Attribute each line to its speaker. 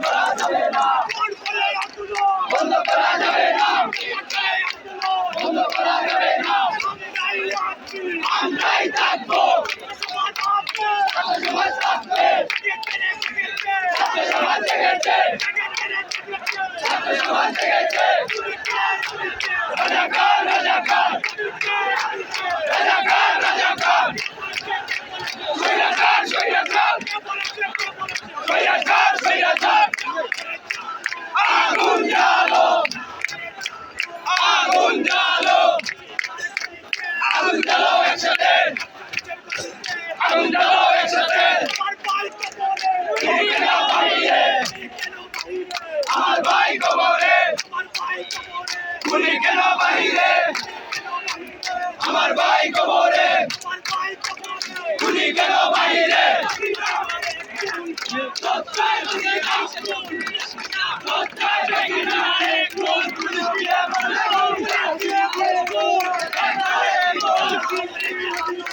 Speaker 1: করা যাবে না বন্ধ করা যাবে না। বন্ধ করা যাবে না আমরাই থাকব সমাজ থাকবে ছাত্র সমাজ জেগেছে ছাত্র সমাজ জেগেছে বাহিরে। আমার ভাই কবরে। গুলি কেন বাহিরে? Thank লাগে